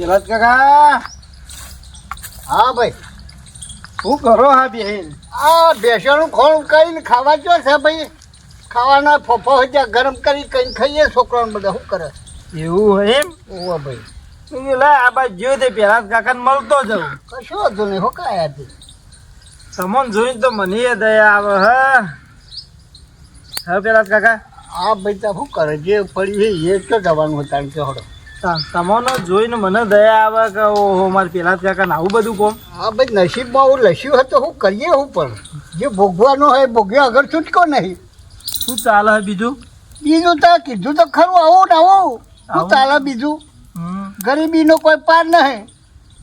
પેલા કાકા. હા ભાઈ. શું કરો હા બેન? આ બેસણું ખોળ કરીને ખાવા જો છે ભાઈ. ખાવાના ફોફો હોય ગરમ કરી કઈ ખાઈએ છોકરાને બધા. શું કરે? એવું હોય એમ? ઓવા ભાઈ. લે આ બાજુ જોયું તે પેલા કાકાને મળતો જાઉં. કશું હતું નહીં હો કાયા હતી તમને જોઈને તો મને એ દયા આવે હ? હા પેલા કાકા? આ ભાઈ તો શું કરે? જે પડ્યું છે એ તો જવાનું હતા કે હડો ત- તમને જોઈને મને દયા આવે કે ઓહો મારે પેલા કાકાને આવું બધું કોમ? હા ભાઈ નસીબમાં હું લસ્યું હોય તો હું કરીએ હું પણ. જે ભોગવાનું હોય ભોગ્યા આગળ છૂટકો નહીં. શું ચાલે હે બીજું? બીજું તો કીધું તો ખરું આવું ને આવું? શું ચાલે બીજું? ગરીબીનો કોઈ પાર નહીં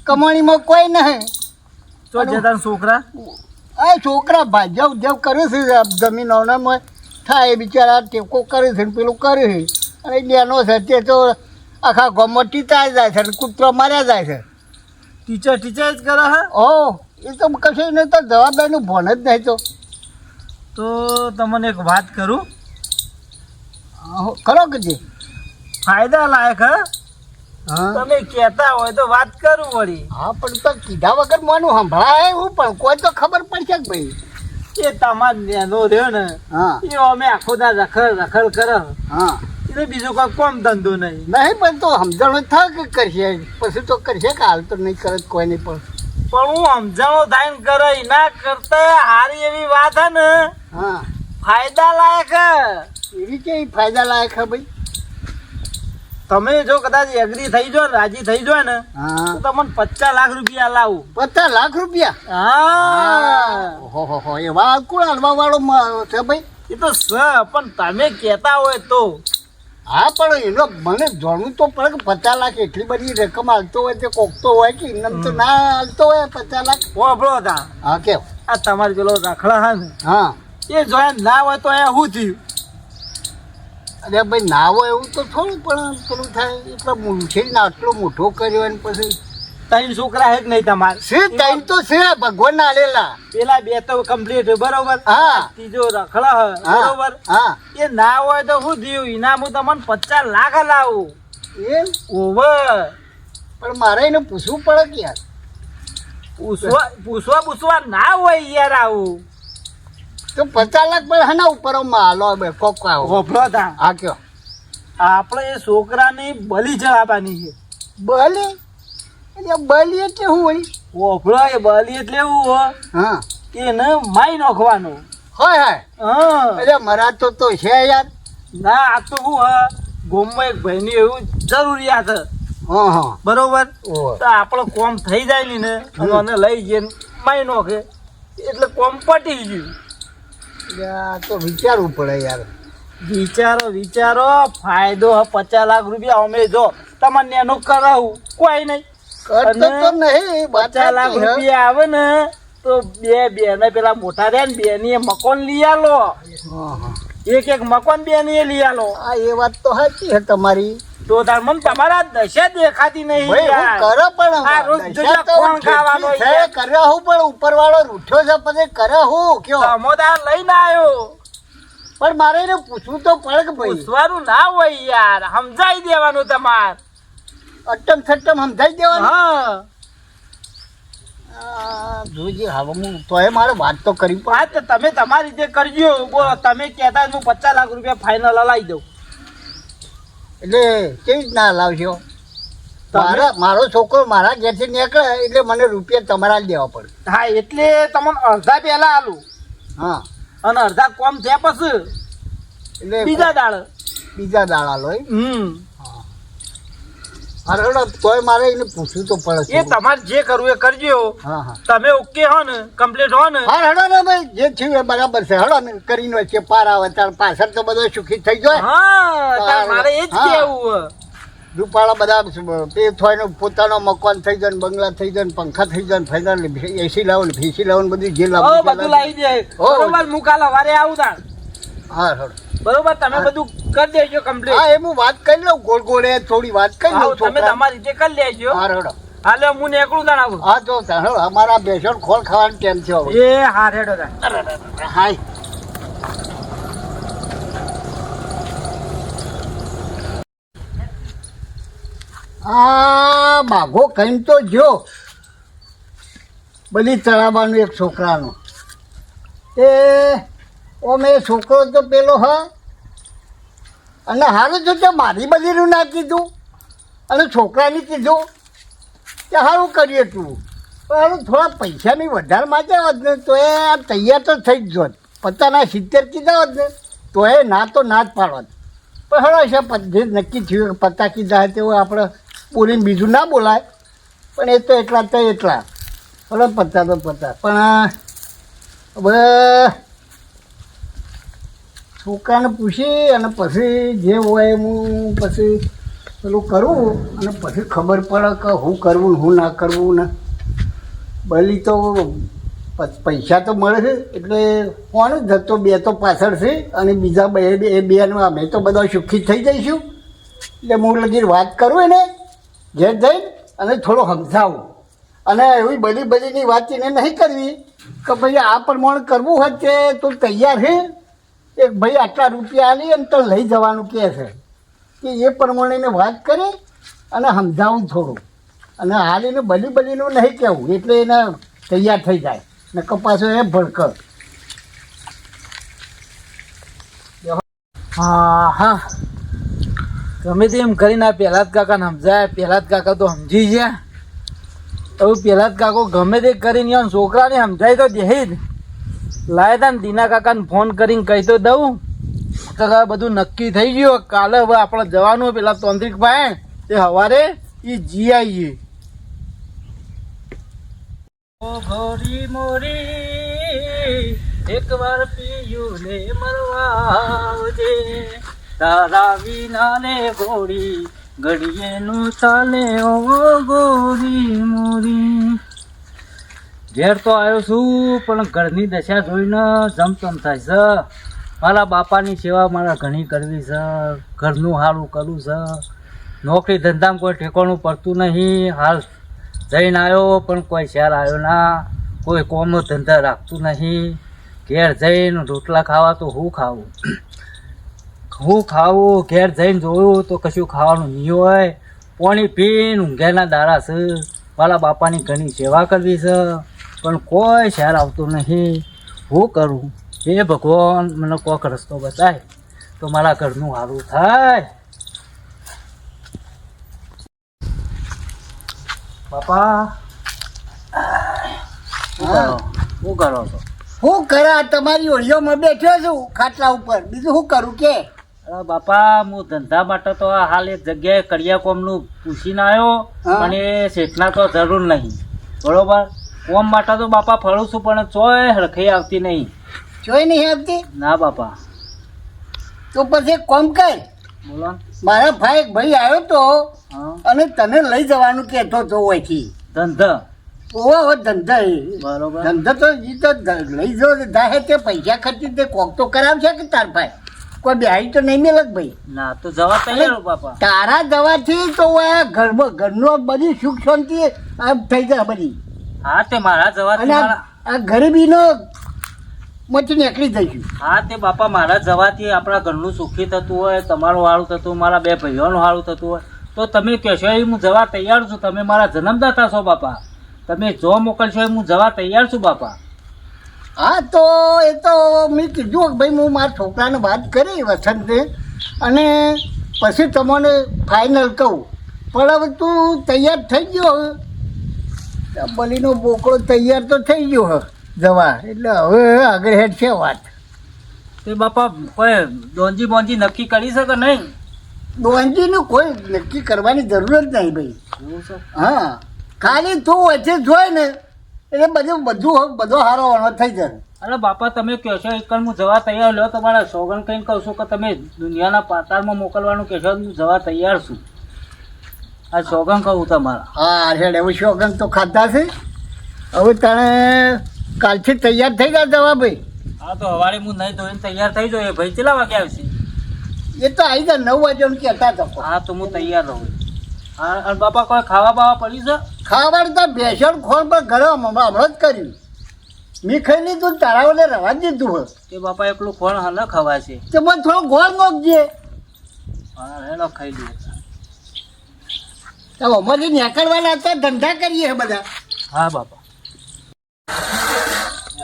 કમાણીમાં કોઈ નહીં. તો જતા છોકરા? આ છોકરા ભાજપ ઉદ્યોગ કરે છે જમીન જમીનોનામાં થાય બિચારા ટેકો કરે છે પેલું કરે છે. અને બેનો છે તે તો આખા ગામમાં ટીચાઈ જાય છે કૂતરો માર્યા જાય છે. ટીચર ટીચર જ કરે હે? ઓ એ તો કશું નહીં તો જવાબદારીનું ભણ જ નહીં તો. તો તમને એક વાત કરું? કરો કે ફાયદા લાયક હે? હા. તમે કહેતા હોય તો વાત કરું વળી. હા પણ તો કીધા વગર માનું સંભળાય હું પણ કોઈ તો ખબર પડશે કે ભાઈ. એ તમાર નેનો રહ્યો ને એ અમે આખો દા રખડ રખડ કરો. હા. એટલે બીજો કોઈ કોમ ધંધો નહીં. નહીં પણ તો સમજણ થાય કે કરશે. પછી તો કરશે કે હાલ તો નહીં કરે કોઈ નહીં પણ. પણ હું સમજણો થાય ને કરે એના કરતા સારી એવી વાત હે ને. હા. ફાયદા લાયક એવી કે ફાયદા લાયક હે ભાઈ? તમે જો કદાચ એગ્રી થઈ જો રાજી થઈ જો ને તો તમને પચાસ લાખ રૂપિયા લાવું. પચાસ લાખ રૂપિયા? હા. હો. હો હો એવા કોણ હલવા વાળો છે ભાઈ. એ તો સ પણ તમે કહેતા હોય તો. હા પણ એનો મને જાણવું તો પડે કે પચાસ લાખ એટલી બધી રકમ હાલતો હોય તે કોકતો હોય કે એમ તો ના હાલતો હોય પચાસ લાખ. વાપરો હતા. હા કેવ? આ તમારે પેલો રાખડા હા ને? હા. એ જોયા ના હોય તો એ શું થયું? અરે ભાઈ ના હોય એવું તો થોડું પણ પેલું થાય એટલે મુંશીને આટલો મોટો કર્યો અને પછી ત્રણ છોકરા હે નહીં તમારે. છે ટાઈમ તો છે ભગવાન ના લેલા પેલા બે તો કમ્પ્લીટ બરોબર? હા. ત્રીજો રખડા બરોબર? હા. એ ના હોય તો હું જીવ ઇનામ હું તમને પચાસ લાખ લાવું એમ? ઓવર. પણ મારે એને પૂછવું પડે કે યાર. પૂછવા પૂછવા પૂછવા ના હોય યાર આવું. તો પચાસ લાખ પણ હના ઉપર હાલો બે કોકા હોભળો તા. હા કયો. આપણે એ છોકરાની બલી ચડાવવાની છે. બલી? એટલે બલી એટલે શું વળી હોભળો એ બલી એટલે એવું હો હા. કે એને માઈ નોખવાનું. હોય હાય. હા. અરે મરા તો તો છે યાર. ના આ તો શું હા? ગોમમાં એક ભાઈની એવું જરૂરિયાત હે. હા હા. બરોબર. તો આપણો કોમ થઈ જાય ને ને અને લઈ જઈને માઈ નોખે. એટલે કોમ પટી ગયું. આ તો વિચારવું પડે યાર. વિચારો વિચારો ફાયદો હે પચાસ લાખ રૂપિયા અમે જો. તમને એનું કરાવું. કોઈ નહીં. કરતો તો નહીં પચાસ લાખ રૂપિયા આવે ને તો બે બે ને પેલા મોટા રહ્યા ને બે ની મકાન લઈ આલો. હા, હા. એક એક મકાન બે ની લઈ આલો. આ એ વાત તો સાચી છે તમારી. તો તાર મન તમારા દશા દેખાતી નહીં. કરે પણ આ રોજ દશા કોણ ખાવાનો છે? કરે હું પણ ઉપરવાળો રૂઠ્યો છે પછી કરે હું કયો? સમોદાર લઈને આવ્યો. પણ મારે એને પૂછવું તો પડે કે પૂછવાનું ના હોય યાર સમજાઈ દેવાનું તમાર. અટમ સટ્ટમ સમજાઈ દેવાનું. હા. જોઈએ જોજે હવે હું તોય મારે વાત તો કરી હા તો તમે તમારી રીતે કરજો. બોલો તમે કહેતા હું પચાસ લાખ રૂપિયા ફાઇનલ લાવી દઉં. એટલે કેવી રીતના લાવશો તમે- મારા મારો છોકરો મારા ઘેરથી નીકળે એટલે મને રૂપિયા તમારા જ દેવા પડે. હા એટલે તમને અડધા પહેલા આલું. હા. અને અડધા કોમ થયા પછી એટલે બીજા દાળ. બીજા દાળ આલો હમ. અરે તોય મારે એને પૂછવું તો પડે એ તમારે જે કરવું એ કરજો. હા હા. તમે ઓકે હો ને કમ્પ્લીટ હો ને. હા હડો ને ભાઈ જે થયું એ બરાબર છે. હડો ને કરીને વચ્ચે પાર આવે તાર પાછળ તો બધો સુખી થઈ જાય હા મારે એ જ હા. કેવું રૂપાળા બધા પે થાય પોતાનો મકાન થઈ જાય બંગલા થઈ જાય પંખા થઈ જાય ને ફાયદા એસી લાવો ને ફીસી લાવો ને બધું જે હો લાવો બધું લાવી દે. હો. બરોબર મુકાલા વારે આવું તાર. હા હડો. બરોબર તમે બધું કરી દેજો કમ્પ્લીટ હા એ હું વાત કરી લઉં ગોળ ગોળે થોડી વાત કરી લઉં તમે તમારી રીતે કરી લેજો. હા રડો હાલે હું નીકળું તાણ આવું હા જો હડો અમારા બેસણ ખોલ ખાવાનું કેમ થયો એ હા રેડો હાય. આ બાઘો કહીને તો જો બધી ચડાવવાનું એક છોકરાનું. એ ઓમે છોકરો તો પેલો હ અને હારું જો તે મારી બધીનું ના કીધું અને છોકરાને કીધું કે સારું કરીએ તું. પણ થોડા પૈસાની વધારે માંગ્યા હોત ને તો એ તૈયાર તો થઈ જ જોત પચાસના સિત્તેર કીધા હોત ને તો એ ના તો ના જ પાડોત. પણ હવે છે જે નક્કી થયું કે પત્તા કીધા હોય તેવું આપણે બોલીને બીજું ના બોલાય. પણ એ તો એટલા તો એટલા. ભલે પત્તા તો પત્તા પણ, હવે છોકરાને પૂછી અને પછી જે હોય હું પછી પેલું કરું અને પછી ખબર પડે કે હું કરવું હું ના કરવું ને. બલી તો પૈસા તો મળે છે, એટલે કોણ જતો બે તો પાછળ છે અને બીજા બે બે, એ બેનો, અમે તો બધા સુખી થઈ જઈશું. એટલે હું લગી વાત કરું એને, ઘેર જઈને અને થોડો સમજાવું અને એવી બધી બધીની વાત એને નહીં કરવી, કે ભાઈ આ પ્રમાણે કરવું હોય તે તું તૈયાર છે? એક ભાઈ, આટલા રૂપિયા આલી અને તો લઈ જવાનું કહે છે? કે એ પ્રમાણે એને વાત કરી અને સમજાવું થોડું. અને હાલીને બલી બલીનું નહીં કહેવું, એટલે એને તૈયાર થઈ જાય. ને કપાસો એ ભડક હા હા ગમે તેમ કરીને આ પહેલા જ કાકાને સમજાય પહેલા જ કાકા તો સમજી ગયા. હવે પહેલાં જ કાકો ગમે તે કરીને છોકરાને સમજાય તો દે જ. લાય તા દીના કાકાને ફોન કરીને કહી તો દઉં. તો બધું નક્કી થઈ ગયું. કાલે હવે આપણે જવાનું પેલા તાંત્રિકભાઈ, તે સવારે એ જી આવીએ ઘોડી મોરી, એક વાર પીયું ને મરવા આવજે તારા વિના ને ઘોડી ઘડીએ નું ચાલે. ઓ ગોરી મોરી. ઘેર તો આવ્યો છું, પણ ઘરની દશા જોઈને જમતમ થાય છે. મારા બાપાની સેવા મારા ઘણી કરવી છે, ઘરનું સારું કરવું છે. નોકરી ધંધામાં કોઈ ઠેકાણું પડતું નહીં. હાલ જઈને આવ્યો, પણ કોઈ શહેર આવ્યો ના. કોઈ કોમ ધંધા રાખતું નહીં. ઘેર જઈને રોટલા ખાવા તો હું ખાવું? હું ખાવું, ઘેર જઈને જોયું તો કશું ખાવાનું નહીં હોય. પાણી પીને ઊંઘેના દારા છે. મારા બાપાની ઘણી સેવા કરવી છે. પણ કોઈ શહેર આવતું નહીં. હું કરું? હે ભગવાન મને કોક રસ્તો બતાય તો મારા ઘરનું સારું થાય. બાપા. શું કરો? છો? હું કરા તમારી ઓળીઓમાં બેઠો છું ખાટલા ઉપર. બીજું શું કરું કે? અરે બાપા હું ધંધા માટે તો આ હાલ એક જગ્યાએ કડિયા કોમનું પૂછીને આવ્યો અને શેઠના તો જરૂર નહીં. બરોબર? કોમ માટે તો બાપા ફળું છું પણ ચોય હરખઈ આવતી નહીં. ચોય નહીં આવતી? ના બાપા. તો પછી કોમ કર. બોલો મારા ભાઈ એક ભાઈ આવ્યો તો અને તને લઈ જવાનું કહેતો તો અહીંથી ધંધા. ઓવા હો ધંધા. બરોબર. ધંધો તો એ તો લઈ જો દાહે તે પૈસા ખર્ચી તે કોક તો કરાવશે કે તાર ભાઈ? કોઈ બિહારી તો નહીં મેલક ભાઈ. ના તો જવા તૈયાર બાપા. તારા દવાથી તો આ ઘરમાં ઘરનો બધી સુખ શાંતિ આમ થઈ જાય બધી. હા તે મારા જવાથી આ મારા આ ગરીબીનો માંથી નીકળી જઈશું હા તે બાપા મારા જવાથી આપણા ઘરનું સુખી થતું હોય તમારું વાળું થતું હોય, મારા બે ભાઈઓનું વાળું થતું હોય તો તમે કહેશો એ હું જવા તૈયાર છું. તમે મારા જન્મદાતા છો બાપા. તમે જો મોકલશો એ હું જવા તૈયાર છું બાપા. હા તો એ તો મેં કીધું કે ભાઈ હું મારા છોકરાને વાત કરી વસંતને અને પછી તમને ફાઇનલ કહું. પણ હવે તું તૈયાર થઈ ગયો બલીનો બોકડો તૈયાર તો થઈ ગયો જવા. એટલે હવે આગળ હેડ છે વાત. તે બાપા કોઈ ડોંજી બોંજી નક્કી કરી શકે નહીં? ડોંજીનું કોઈ નક્કી કરવાની જરૂર જ નહીં ભાઈ. હા. ખાલી તું વચ્ચે જોઈ ને એટલે બધું બધું બધો હારો વાળો થઈ જાય. અરે બાપા તમે કહેશો એક હું જવા તૈયાર લો તમારા સોગન કહીને કહું છું કે તમે દુનિયાના પાતાળમાં મોકલવાનું કહેશો હું જવા તૈયાર છું. આ સોગન કહું તમારા. હા હેડ એવું સોગંગ તો ખાધા છે. હવે તને કાલથી તૈયાર થઈ ગયા દવા ભાઈ હા તો હવારે હું નહીં ધોઈને તૈયાર થઈ જોઈએ ભાઈ કેટલા વાગે આવશે એ તો આવી જાય નવ વાગ્યાનું કે હતા હા તો હું તૈયાર રહું. હા અને બાપા કોઈ ખાવા બાવા પડી છે? ખાવાનું તો ભેસણ ખોણ પર ઘરે હમણાં જ કર્યું. મેં ખાઈ લીધું તારા વડે રવા જ દીધું હોય તે બાપા એકલું ખોણ હા ન ખવાશે. તો મને થોડો ગોળ નોખજે હા એનો ખાઈ તો અમારી નીકળવાના હતા, ધંધા કરીએ બધા. હા, બાપા.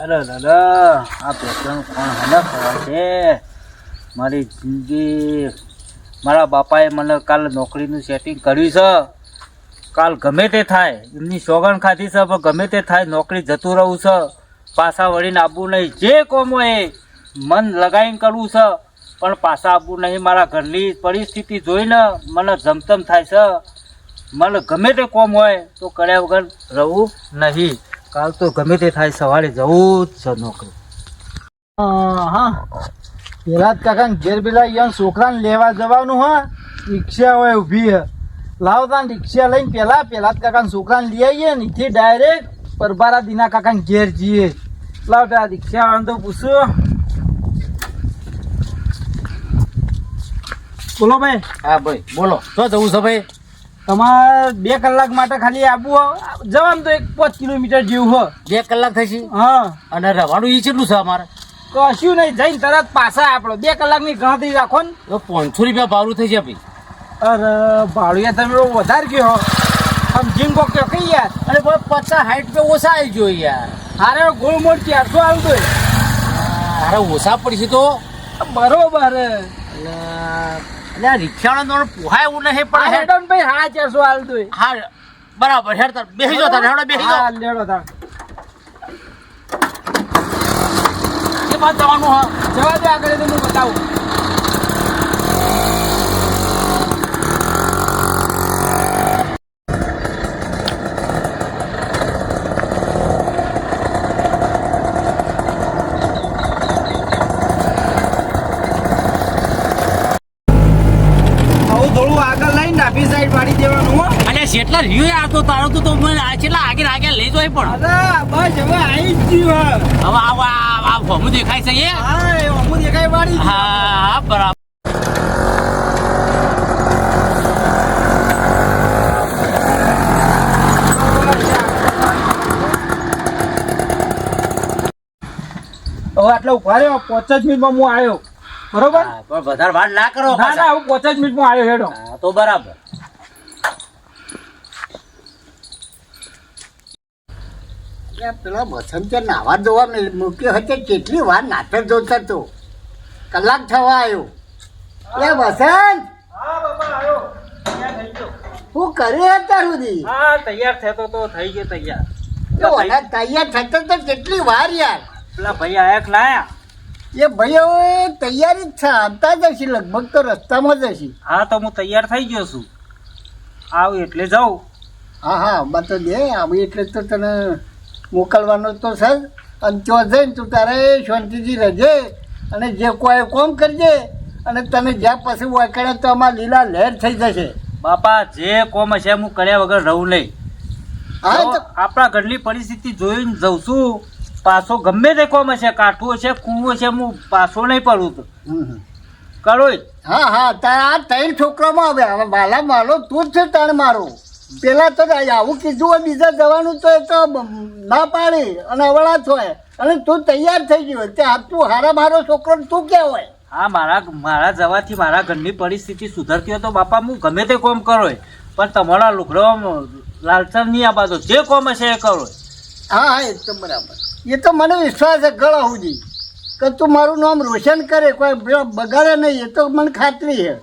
અરે દાદા આ પેટ્રોલ કોણ હલા ખબર છે? મારી જિંદગી. મારા બાપાએ મને કાલ નોકરીનું સેટિંગ કર્યું છે. કાલ ગમે તે થાય, એમની સોગણ ખાધી છે, પણ ગમે તે થાય નોકરી જતું રહું છે. પાછા વળીને આવવું નહીં. જે કોમ એ, મન લગાવીને કરવું છે, પણ પાછા આવવું નહીં. મારા ઘરની પરિસ્થિતિ જોઈને મને જમતમ થાય છે. મને ગમે તે કોમ હોય તો કર્યા વગર રહું નહીં. કાલ તો ગમે તે થાય સવારે જવું જ છે નોકરી. હા. પેલા જ કાકા ઘેર પેલા યન છોકરાને લેવા જવાનું હા રિક્ષા હોય ઊભી હે. લાવતા ને રિક્ષા લઈને પેલા પેલા જ કાકા છોકરાને લઈ આવીએ ને થી ડાયરેક્ટ પરબારા દીના કાકા ઘેર જઈએ. લાવ પેલા રિક્ષા વાળાને તો પૂછો. બોલો ભાઈ. હા ભાઈ બોલો. તો જવું છે ભાઈ? તમારે બે કલાક માટે ખાલી આબુ. જવાનું તો એક પાંચ કિલોમીટર જેવું હો બે કલાક થશે? હા. અને રવાનું એ કેટલું છે અમારે? કશું નહીં જઈને તરત પાછા આપણો બે કલાકની ગણતરી રાખો ને. તો પાંચસો રૂપિયા ભાડું થઈ જાય ભાઈ. અરે ભાડું તમે વધારે કહો. હો આમ જીમ કયો કઈ યાર? અરે ભાઈ પચાસ સાઠ રૂપિયા ઓછા આવી ગયો યાર. હારે ગોળ મોટ ચારસો આવતો અરે ઓછા પડશે તો. બરોબર એટલે રિક્ષાવાળા તમારે પોહાય એવું નહીં પણ હેડ ભાઈ હા ચારસો આવતો હા બરાબર હેડ તાર બેસી જાઓ તારે હેડો બેસી લેડો તાર. બાદ જવાનું હા. જવા દે આગળ હું બતાવું આવું થોડું આગળ લઈને ડાબી સાઈડ વાળી દેવાનું હો અને જેટલા રહ્યું યાર તો તારો તો મને જેટલા આગળ આગળ લઈ જાય પણ. અરે બસ હવે આવી જ ગયું હવે. આવા આ ભમું દેખાય છે એ? હા એ દેખાય વાળી. હા હા બરાબર. હવે આટલા ઊભા રહ્યો પાંચ જ મિનિટમાં હું આવ્યો. બરોબર? પણ વધારે વાર ના કરો ના ના હું પાંચ જ મિનિટમાં આવ્યો હેડો. તો બરાબર. પેલા વસંત નાવા જોવા મૂક્યો હતો કેટલી વાર નાટક જોતો હતો. કલાક થવા આવ્યો. એ વસંત! હા કરી અત્યાર સુધી? હા તૈયાર થતો તો થઈ ગયો તૈયાર. તૈયાર થતો તો કેટલી વાર યાર? પેલા ભાઈ આયા લાયા એ ભાઈ હવે તૈયારી જ છે આવતા જ લગભગ તો રસ્તામાં જશે હા તો હું તૈયાર થઈ ગયો છું. આવ એટલે જાઉં. હા હા બા તો દે આવી એટલે તો તને મોકલવાનો તો સર. અને ત્યાં જઈને તું તારે શાંતિથી રહેજે અને જે કોઈ કોમ કરજે અને તને જ્યાં પછી વાંકડે તો આમાં લીલા લહેર થઈ જશે. બાપા જે કોમ હશે હું કર્યા વગર રહું નહીં. હા તો તો આપણા ઘરની પરિસ્થિતિ જોઈને જઉં છું પાછો ગમે તે કોમ હશે કાઠું હશે કૂવું હશે હું પાછો નહીં પડું તો. કરો હા હા તારા આ ત્રણ છોકરામાં હવે હવે માલા મારો તું જ છે તણ મારો. પેલા તો આવું કીધું હોય બીજા જવાનું તો એ તો ના પાડી અને અવળા હોય. અને તું તૈયાર થઈ ગયો તે તું હારા મારો છોકરો તું ક્યાં હોય? હા મારા મારા જવાથી મારા ઘરની પરિસ્થિતિ સુધરતી હોય તો બાપા હું ગમે તે કોમ કરો પણ તમારા લુગડો લાલચર નહીં આ બાજુ. જે કોમ હશે એ કરો. હા હા એ તો બરાબર. એ તો મને વિશ્વાસ છે ગળા સુધી કે તું મારું નામ રોશન કરે કોઈ બગાડે નહીં એ તો મને ખાતરી છે.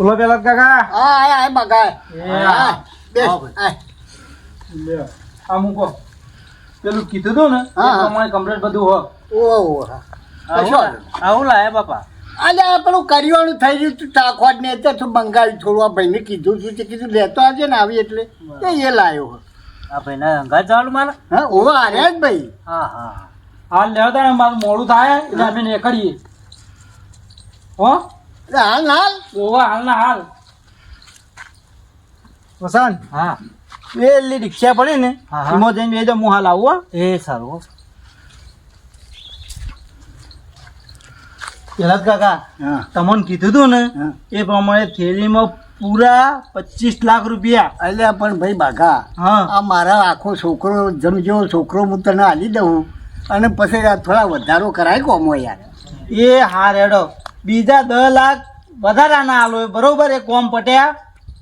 બોલો પેલો કાકા. હા આય આય બગાડ એ હા બે ભાઈ. લે આ મૂકો પેલું કીધું તું ને તમારે. પ્રમાણે બધું હો. ઓહો હા. આવું લાયા બાપા? અલે પેલું કરિયાણું થઈ ગયું તું તાખવાડ ને એટલે તું બંગાળી થોડું આ ભાઈને કીધું છું તે કીધું લેતો આવજે ને આવી એટલે. એ એ લાયો આ ભાઈના અંગાત ચાલુ મારે? હા ઓ આર્યા જ ભાઈ. હા હા. હાલ લેવા તા મારું મોડું થાય એટલે અમે નીકળીએ હો? હાલ હાલ ઓવા હાલ ના હાલ વસંત હા પેલી રિક્ષા પડી ને. એમાં જઈને હું હાલ આવું હો. એ સારું. પેલા કાકા હા તમને કીધું તું ને હા. એ પ્રમાણે થેલીમાં પૂરા પચીસ લાખ રૂપિયા એટલે પણ ભાઈ બાઘા હા આ મારા આખો છોકરો જમજો છોકરો હું તને હાલી દઉં અને પછી આ થોડા વધારો કરાય કોમો યાર એ હા હેડો બીજા દસ લાખ વધારાના આલો બરોબર, એ કોમ પટ્યા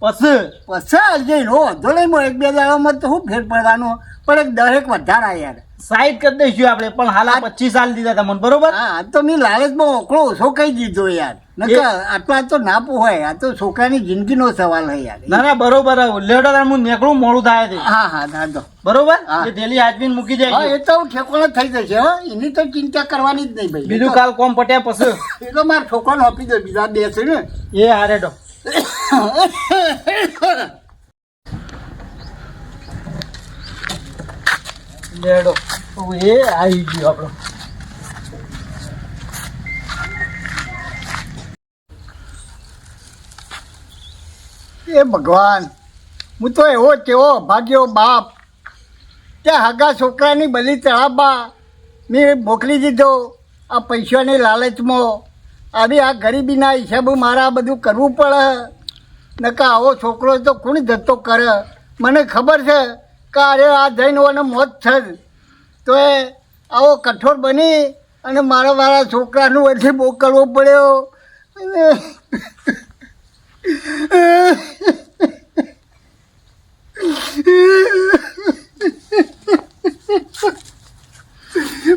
પછી? પછી આવજે નો વાંધો નહીં mo એક બે દાડામાં તો શું ફેર પડવાનો? પણ એક દરેક વધારા યાર. સાઈડ કરી દઈશું આપણે પણ હાલ આ પચીસ સાલ દીધા તમને બરોબર? હા તો મેં લાલચમાં ઓકળો ઓછો કહી દીધો યાર. નકર આટલા તો ના પોહાય આ તો છોકરાની જિંદગીનો સવાલ હે યાર. ના ના બરોબર લેડો તાર હું નીકળું મોડું થાય છે. હા હા દાદો બરોબર. એ ડેલી હાજબીન મૂકી હા જાય એ તો ઠેકોણો થઈ જશે હો. એની તો ચિંતા કરવાની જ નહીં ભાઈ બીજું કાલ કોમ પટ્યા પછી. એ તો મારા છોકરાને આપી દે બીજા બે છે ને. એ હારેડો લેડો. એ આવી ગયો આપણો. એ ભગવાન, હું તો એવો તેવો ભાગ્યો બાપ. કે હગા છોકરાની બલી ચડાવવા મેં મોકલી દીધો. આ પૈસાની લાલચમાં આવી આ ગરીબીના હિસાબે મારે આ બધું કરવું પડે. નકા આવો છોકરો તો કોણ ધંધો કરે? મને ખબર છે કે અરે આ જઈને મોત છે તો એ આવો કઠોર બની અને મારા મારા છોકરાનું વચ્ચે મોકલવો પડ્યો.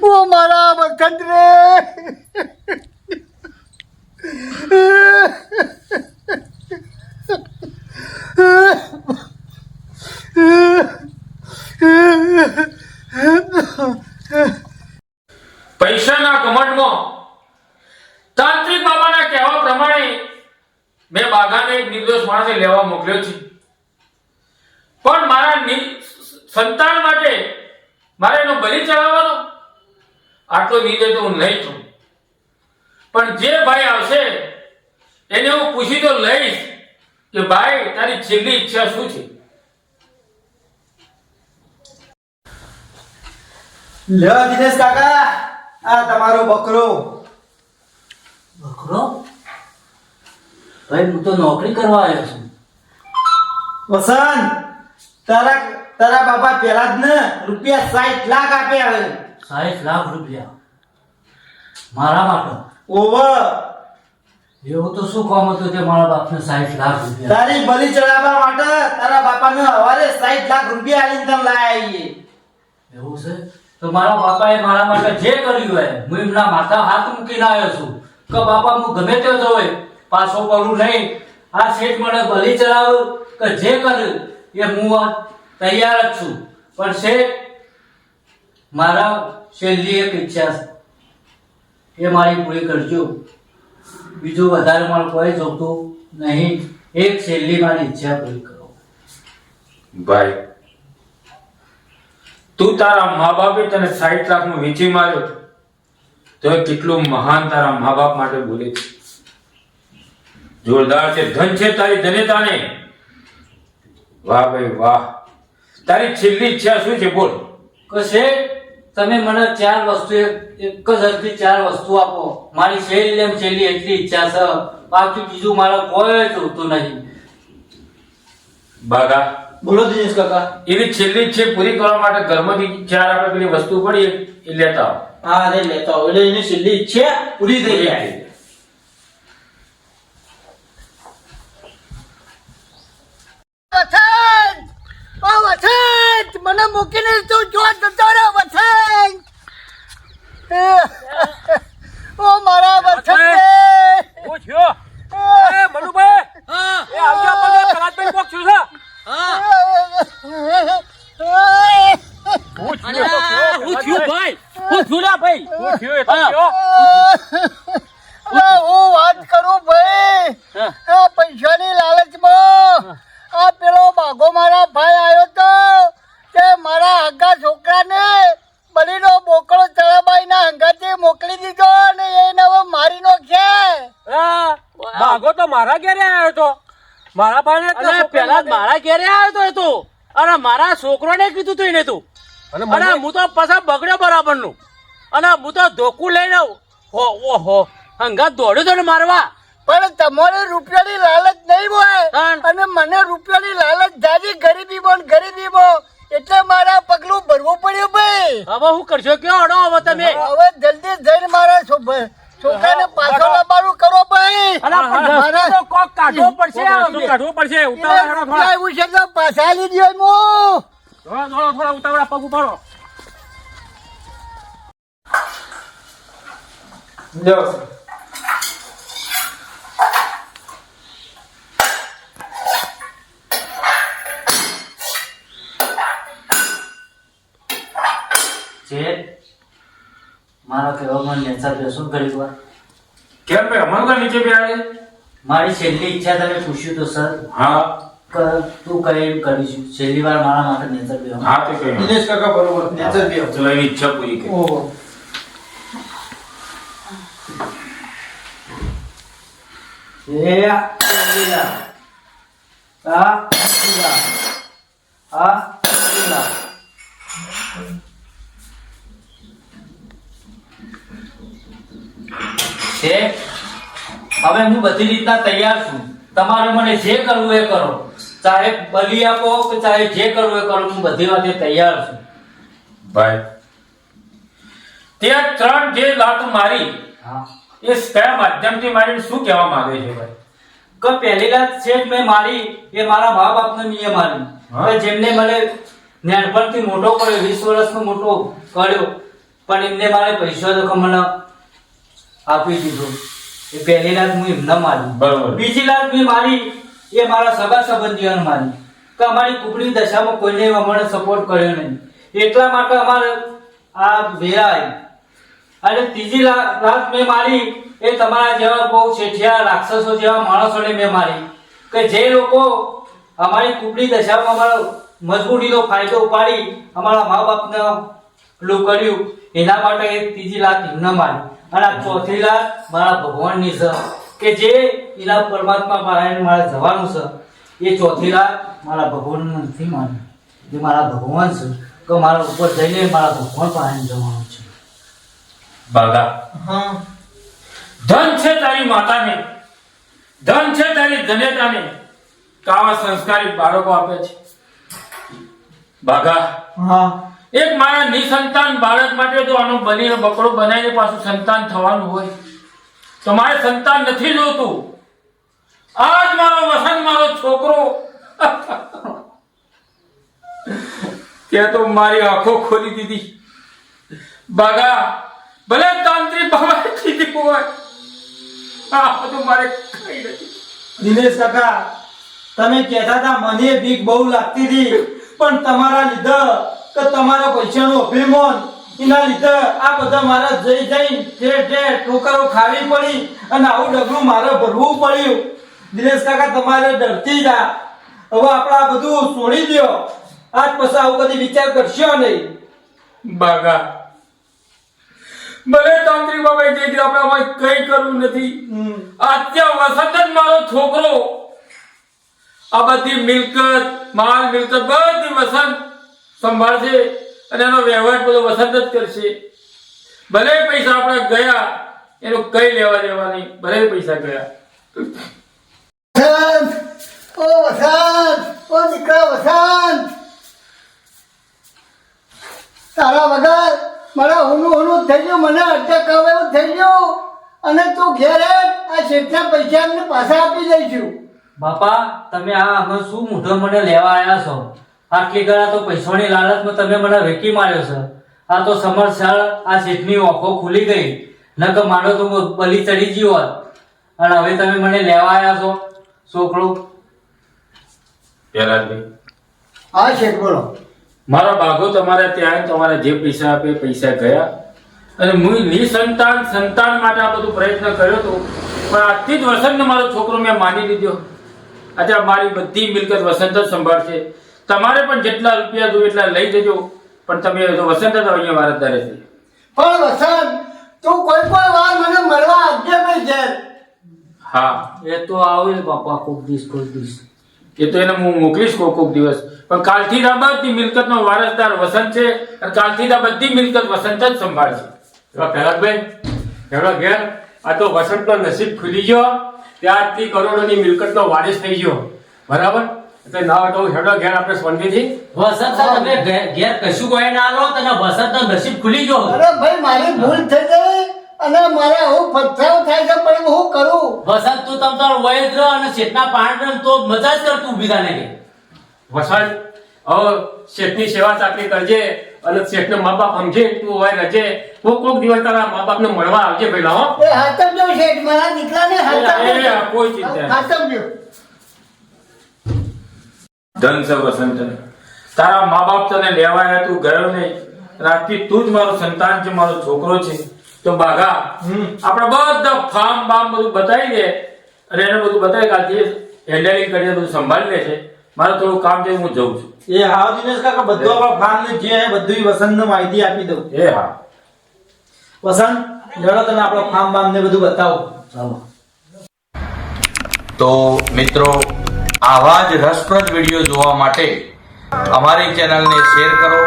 ઓ મારા વખત રે પૈસાના ઘમંડમાં તાંત્રિક બાબાના કહેવા પ્રમાણે મેં બાઘાને એક નિર્દોષ માણસે લેવા મોકલ્યો છે પણ મારા નિ- સંતાન માટે મારે એનો બલિ ચડાવવાનો આટલો નિર્દય તો હું નહીં છું પણ જે ભાઈ આવશે એને હું પૂછી તો લઈશ કે ભાઈ તારી છેલ્લી ઈચ્છા શું છે લ્યો દિનેશ કાકા. આ તમારો બકરો. બકરો? ભાઈ હું તો નોકરી કરવા આવ્યો છું. વસંત તારા તારા બાપા પેલા જ ને રૂપિયા સાઠ લાખ આપ્યા હવે. સાઠ લાખ રૂપિયા? મારા માટે? ઓવર એવું તો શું કામ હતું તે મારા બાપને સાઠ લાખ રૂપિયા? તારી બલી ચડાવવા માટે તારા બાપાને હવારે સાઠ લાખ રૂપિયા આલીને તને લાયા આવીએ. એવું છે? તો મારા બાપાએ મારા માટે જે કર્યું હોય, હું એમના માથા હાથ મૂકીને આવ્યો છું. કે બાપા, હું ગમે તે હોય પાછો પડું નહીં. આ શેઠ મને બલી ચડાવ, કે જે કર્યું એ હું તૈયાર જ છું. પણ શેઠ, મારા છેલ્લી એક ઈચ્છા છે. એ મારી પૂરી કરજો. બીજું વધારે મારું કોઈ જોતું નહીં. એક છેલ્લી મારી ઈચ્છા પૂરી કરો. ભાઈ તું તારા મા બાપે તને સાઠ લાખમાં વેચી માર્યો તો? એ કેટલું મહાન તારા મા બાપ માટે બોલે છે. જોરદાર છે. ધન છે તારી ધન્યતાને. વાહ ભાઈ વાહ. તારી છેલ્લી ઈચ્છા શું છે? બોલ. કશે? તમે મને ચાર વસ્તુ એક જ હરખી ચાર વસ્તુ આપો. મારી છેલ્લી એમ છેલ્લી એટલી ઈચ્છા છે. બાકી બીજું મારા કોઈ જોતું નહીં. બાગા બોલો દિનેશ કાકા. એવી છેલ્લી છે પૂરી કરવા માટે ઘરમાંથી ચાર આપણે પેલી વસ્તુ પડી એ લેતા આવો. હા અરે લેતા આવો. એટલે એની છેલ્લી ઈચ્છા પૂરી થઈ જાય. ઓ મને મૂકીને તું જો જતો રે વસંત. ઓ મારા રે હું થયો એ મનુભાઈ એ આવજો કોક છું છે હું હું વાત કરું ભાઈ આ પૈસાની લાલચમાં આ પેલો બાઘો મારા ભાઈ આવ્યો તો તે મારા હગા છોકરાને બલીનો બોકડો ચડાબાઈના હંગાતે મોકલી દીધો અને એને હવે મારી નો છે ભાગો તો મારા ઘેરે આવ્યો તો. મારા ભાઈને પેલા મારા ઘેરે આવ્યો તો એ અરે અને મારા છોકરોને કીધું તું એને તું. અને હું તો પાછા બગડ્યો બરાબરનું અને હું તો ધોકું લઈને હો ઓહો હંગાત દોડ્યો તો ને મારવા. પણ તમારે રૂપિયાની લાલચ નહીં હોય. અને મને રૂપિયાની લાલચ જાજી બોન ને બો એટલે મારા પગલું ભરવું પડ્યું ભાઈ. હવે હું કરશો? કયો અડો હવે તમે? હવે જલ્દી જઈને મારા છો- છોકરાને પાછો લાવવાનું કરો ભાઈ. રસ્તો તો કોક કાઢવો પડશે કાઢવો કાઢવું પડશે? ઉતાવળા થોડા. એવું છે તો પાછા લીધી હોય મો થોડા થોડા થોડા ઉતાવળા પગ ઉપાડો જાઓ શેઠ મારા કહેવામાં નેચર શું કરી વાર કેમ ભાઈ અમારું ઘર નીચે બે આવે? મારી છેલ્લી ઈચ્છા તમે પૂછ્યું તો સર. હા. તું કહે એમ કરીશું છેલ્લી વાર મારા માટે નેચર બેસો હા તે કઈ દિનેશ કાકા બરોબર નેચર બે ચલો એની ઈચ્છા પૂરી કરી. ઓહો. એ આ. આ. આ શેઠ, હવે હું બધી રીતના તૈયાર છું. તમારે મને જે કરવું એ કરો. ચાહે બલી આપો કે ચાહે જે કરવું એ કરો હું બધી વાતે તૈયાર છું. ભાઈ. તે ત્રણ જે લાત મારી એ કયા માધ્યમથી મારી શું કહેવા માંગે છે ભાઈ? કે પહેલી રાત છે મેં મારી એ મારા મા બાપનો નિયમ મારી જેમને મને નાનપણથી મોટો કર્યો વીસ વર્ષનો મોટો કર્યો પણ એમને મારે પૈસા તો મને આપી દીધું. એ પહેલી રાત હું એમને મારી બરાબર. બીજી રાત મેં મારી એ મારા સગા સંબંધીઓને મારી કે અમારી કુકડી દશામાં કોઈને અમને સપોર્ટ કર્યો નહીં. એટલા માટે અમારે આ ભેરા આવી. અને ત્રીજી લાત રાત મેં મારી એ તમારા જેવા બહુ શેઠિયા રાક્ષસો જેવા માણસોને મેં મારી. કે જે લોકો અમારી કુકડી દશામાં અમારા મજબૂરીનો ફાયદો ઉપાડી અમારા મા બાપને પેલું કર્યું એના માટે એ ત્રીજી રાત ન મારી અને આ ચોથી રાત મારા ભગવાનની છે. કે જે એના પરમાત્મા પાસે મારે જવાનું છે એ ચોથી રાત મારા ભગવાન નથી માને. એ મારા ભગવાન છે. કે મારા ઉપર જઈને મારા ભગવાન પાસે જવાનું છે. બાગા હા. ધન છે તારી માતાને. ધન છે તારી ધન્યતાને કાવા સંસ્કારી બાળકો આપે છે. બાગા હા. એક મારા નિસંતાન બાળક માટે જો આનો બનીને બકરો બનાવીને પાછું સંતાન થવાનું હોય, તો મારે સંતાન નથી જોતું. આજ મારો વસન મારો છોકરો. ત્યાં તો મારી આંખો ખોલી દીધી. બાગા, ભલે તાંત્રિક બાબા કીધી હોય, આ બધું મારે કઈ નથી. દિનેશ કાકા, તમે કહેતા હતા મને બીક બહુ લાગતી હતી, પણ તમારા લીધે કે તમારા પૈસાનો અભિમાન એના લીધે આ બધા મારા જઈ જઈ ઠેર ઠેર ઠોકરો ખાવી પડી અને આવું ડગલું મારે ભરવું પડ્યું. દિનેશ કાકા તમારે ડરતી જા. હવે આપણે આ બધું છોડી દો આજ પછી આવું કદી વિચાર કરશો નહીં. બાગા. ભલે તાંત્રિક બાબા જે કીધું આપણે આમાં કઈ કરવું નથી. અત્યારે વસંત જ મારો છોકરો. આ બધી મિલકત માલ મિલકત બધી વસંત સંભાળશે અને એનો વ્યવહાર બધો વસંત જ કરશે. ભલે પૈસા આપણે ગયા એનું કઈ લેવા દેવા નહીં ભલે પૈસા ગયા. ઓ વસંત ઓ દીકરા વસંત. તારા વગર મારા હુનું હુનું થઈ ગયું મને અટક આવે એવું થઈ ગયું. અને તું ઘેર આ શેઠના પૈસા એમને પાછા આપી દઈશું. બાપા તમે આ અમે શું મોઢો મને લેવા આવ્યા છો? આટલી ગળા તો પૈસાની લાલચમાં તમે મને વેકી માર્યો છે. આ તો સમરસાળ આ શેઠની ઓખો ખુલી ગઈ. ન કે માનો તો બલી ચડી ગયો હોત. અને હવે તમે મને લેવા આવ્યા છો છોકરો. પહેલાભાઈ હા શેઠ બોલો. મારા બાઘો તમારે ત્યાં તમારે જે પૈસા આપે એ પૈસા ગયા. અને હું નિસંતાન સંતાન માટે આ બધું પ્રયત્ન કર્યો હતો. પણ આજથી જ વસંત મારો છોકરો મેં માની લીધો. આજે મારી બધી મિલકત વસંત જ સંભાળશે. તમારે પણ જેટલા રૂપિયા જોઈએ એટલા લઈ જજો. પણ તમે તો વસંત હતા અહીંયા વારસદાર છે. પણ વસંત તું કોઈ કોઈ વાર મને મળવા આવજે ભાઈ ઘેર. હા. એ તો આવે બાપા કોક દિવસ કોક દિવસ. એ તો એને હું મોકલીશ કોક કોક દિવસ. પણ કાલથી આ બધી મિલકતનો વારસદાર વસંત છે અને કાલથી આ બધી મિલકત વસંત જ સંભાળશે. પહેલાભાઈ હેડો ઘેર આ તો વસંતનો નસીબ ખુલી ગયો. ત્યારથી કરોડોની મિલકતનો વારિસ થઈ ગયો. બરાબર? એટલે ના તો હેડો ઘેર આપણે શાંતિથી વસંત તમે ઘેર કશું કોઈ ના લો તને વસંત નસીબ ખુલી ગયો અરે ભાઈ મારી ભૂલ થઈ ગઈ અને મારા હું પથરાવ થાય છે પણ હું કરું? વસંત તું તમ તાર વય જ અને શેઠના પાણ તો મજા જ કર તું બીજા થાને વસંત હવે શેઠની સેવા ચાકરી કરજે અને શેઠને મા બાપ સમજે તું હોય રજે. કોક કોક દિવસ તારા મા બાપને મળવા આવજે પેલા હો. એ હાચમજો શેઠ મારા દીકરાને હાથમ કોઈ ચિંતા હાથમ હાચમજો ધન છે વસંત તારા મા બાપ તને લેવાય તું ગયો નહીં. રાતથી તું જ મારું સંતાન છે મારો છોકરો છે. તો બાઘા આપણે બધા ફાર્મ બામ બધું બતાવી દે. અને એને બધું બતાવી કાલથી હેન્ડલિંગ કરીને બધું સંભાળી લે છે. મારે થોડું કામ છે હું જઉં છું. એ હા દિનેશ કાકા બધું આપણા ફાર્મ ને જે બધું વસંત માહિતી આપી દઉં. એ હા. વસંત જડો તમે આપણો ફાર્મ બામ ને બધું બતાવો. તો મિત્રો આવા જ રસપ્રદ વીડિયો જોવા માટે અમારી ચેનલને શેર કરો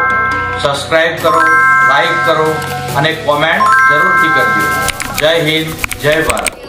સબસ્ક્રાઈબ કરો લાઈક કરો અને કોમેન્ટ જરૂરથી કરજો. જય હિન્દ, જય ભારત.